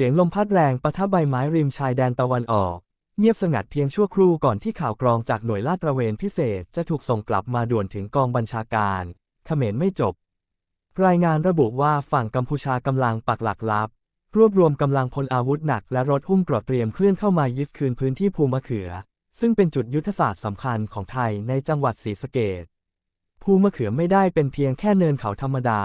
สียงลมพัดแรงปะทะใบไม้ริมชายแดนตะวันออก เงียบสงัดเพียงชั่วครู่ก่อนที่ข่าวกรองจากหน่วยลาดตระเวนพิเศษจะถูกส่งกลับมาด่วนถึงกองบัญชาการเขมรไม่จบ รายงานระบุว่าฝั่งกัมพูชากำลังปักหลักลับ รวบรวมกำลังพลอาวุธหนักและรถหุ้มกรดเตรียมเคลื่อนเข้ามายึดคืนพื้นที่ภูมะเขือ ซึ่งเป็นจุดยุทธศาสตร์สำคัญของไทยในจังหวัดศรีสะเกษภูมะเขือไม่ได้เป็นเพียงแค่เนินเขาธรรมดา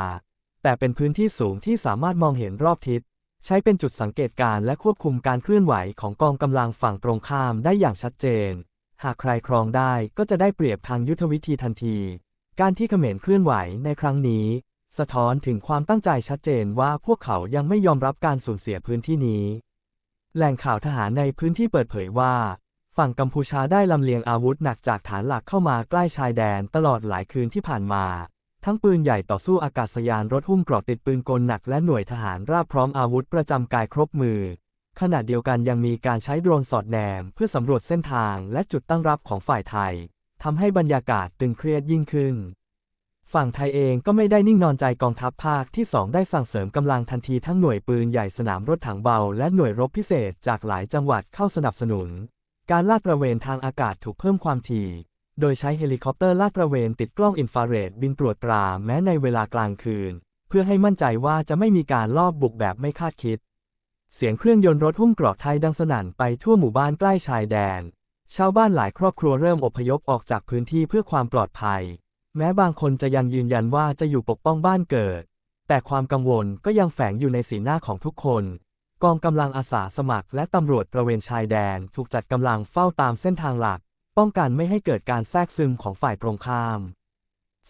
แต่เป็นพื้นที่สูงที่สามารถมองเห็นรอบทิศ ใช้เป็นจุดสังเกตการและควบคุมการเคลื่อนไหวของกองกำลังฝั่งตรงข้ามได้อย่างชัดเจน หากใครครองได้ก็จะได้เปรียบทางยุทธวิธีทันที การที่เขมรเคลื่อนไหวในครั้งนี้ สะท้อนถึงความตั้งใจชัดเจนว่าพวกเขายังไม่ยอมรับการสูญเสียพื้นที่นี้ แหล่งข่าวทหารในพื้นที่เปิดเผยว่า ฝั่งกัมพูชาได้ลำเลียงอาวุธหนักจากฐานหลักเข้ามาใกล้ชายแดนตลอดหลายคืนที่ผ่านมา ทั้งปืนใหญ่ต่อสู้อากาศยานรถหุ้มเกราะติดปืนกลหนักและหน่วยทหารราบพร้อมอาวุธประจำกายครบมือ ขณะเดียวกันยังมีการใช้โดรนสอดแนมเพื่อสำรวจเส้นทางและจุดตั้งรับของฝ่ายไทยทำให้บรรยากาศตึงเครียดยิ่งขึ้น ฝั่งไทยเองก็ไม่ได้นิ่งนอนใจกองทัพภาคที่ 2 ได้สั่งเสริมกำลังทันทีทั้งหน่วยปืนใหญ่สนามรถถังเบา และหน่วยรบพิเศษจากหลายจังหวัดเข้าสนับสนุน การลาดตระเวนทางอากาศถูกเพิ่มความถี่ โดยใช้เฮลิคอปเตอร์ลาดตระเวนติดกล้องอินฟราเรดบินตรวจตราแม้ในเวลากลางคืน เพื่อให้มั่นใจว่าจะไม่มีการลอบบุกแบบไม่คาดคิด เสียงเครื่องยนต์รถหุ้มเกราะไทยดังสนั่นไปทั่วหมู่บ้านใกล้ชายแดน ชาวบ้านหลายครอบครัวเริ่มอพยพออกจากพื้นที่เพื่อความปลอดภัย แม้บางคนจะยังยืนยันว่าจะอยู่ปกป้องบ้านเกิด แต่ความกังวลก็ยังแฝงอยู่ในสีหน้าของทุกคนกองกำลังอาสาสมัครและตำรวจตระเวนชายแดนถูกจัดกำลังเฝ้าตามเส้นทางหลัก ป้องกันไม่ให้เกิดการแทรกซึมของฝ่ายตรงข้าม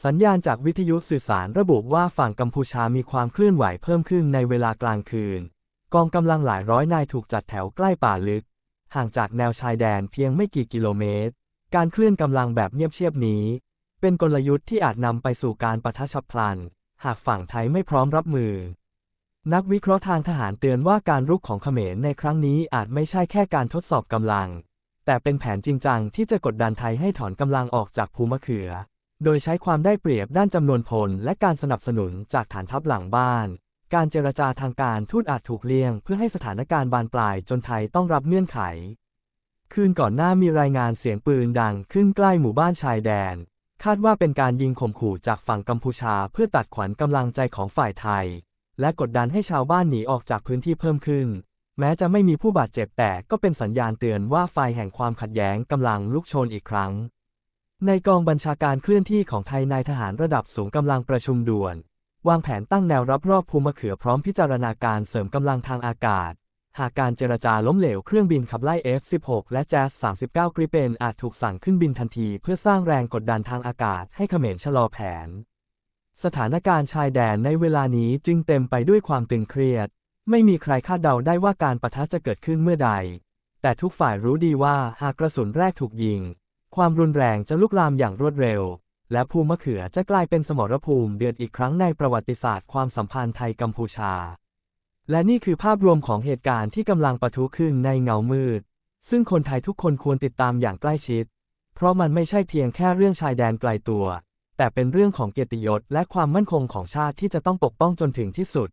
สัญญาณจากวิทยุสื่อสารระบุว่าฝั่งกัมพูชามีความเคลื่อนไหวเพิ่มขึ้นในเวลากลางคืน กองกำลังหลายร้อยนายถูกจัดแถวใกล้ป่าลึก ห่างจากแนวชายแดนเพียงไม่กี่กิโลเมตร การเคลื่อนกำลังแบบเงียบเชียบนี้ เป็นกลยุทธ์ที่อาจนำไปสู่การปะทะฉับพลัน หากฝั่งไทยไม่พร้อมรับมือนักวิเคราะห์ทางทหารเตือนว่าการรุกของเขมรในครั้งนี้อาจไม่ใช่แค่การทดสอบกำลัง แต่เป็นแผนจริงจังที่จะกดดันไทยให้ถอนกำลังออกจากภูมะเขือ โดยใช้ความได้เปรียบด้านจำนวนพลและการสนับสนุนจากฐานทัพหลังบ้าน การเจรจาทางการทูตอาจถูกเลี่ยง เพื่อให้สถานการณ์บานปลายจนไทยต้องรับเงื่อนไข คืนก่อนหน้ามีรายงานเสียงปืนดังขึ้นใกล้หมู่บ้านชายแดน คาดว่าเป็นการยิงข่มขู่จากฝั่งกัมพูชาเพื่อตัดขวัญกำลังใจของฝ่ายไทย และกดดันให้ชาวบ้านหนีออกจากพื้นที่เพิ่มขึ้น แม้จะไม่มีผู้บาดเจ็บแต่ก็เป็นสัญญาณเตือนว่าไฟแห่งความขัดแย้งกำลังลุกโชนอีกครั้ง ในกองบัญชาการเคลื่อนที่ของไทยนายทหารระดับสูงกำลังประชุมด่วน วางแผนตั้งแนวรับรอบภูมะเขือพร้อมพิจารณาการเสริมกำลังทางอากาศ หากการเจรจาล้มเหลวเครื่องบินขับไล่ F-16 และ Jazz 39 Gripen อาจถูกสั่งขึ้นบินทันที เพื่อสร้างแรงกดดันทางอากาศให้เขมรชะลอแผน สถานการณ์ชายแดนในเวลานี้จึงเต็มไปด้วยความตึงเครียด ไม่มีใครคาดเดาได้ว่าการปะทะจะเกิดขึ้นเมื่อใด แต่ทุกฝ่ายรู้ดีว่าหากกระสุนแรกถูกยิง ความรุนแรงจะลุกลามอย่างรวดเร็ว และภูมะเขือจะกลายเป็นสมรภูมิเดือดอีกครั้งในประวัติศาสตร์ความสัมพันธ์ไทยกัมพูชา และนี่คือภาพรวมของเหตุการณ์ที่กำลังปะทุขึ้นในเงามืด ซึ่งคนไทยทุกคนควรติดตามอย่างใกล้ชิด เพราะมันไม่ใช่เพียงแค่เรื่องชายแดนไกลตัว แต่เป็นเรื่องของเกียรติยศและความมั่นคงของชาติที่จะต้องปกป้องจนถึงที่สุด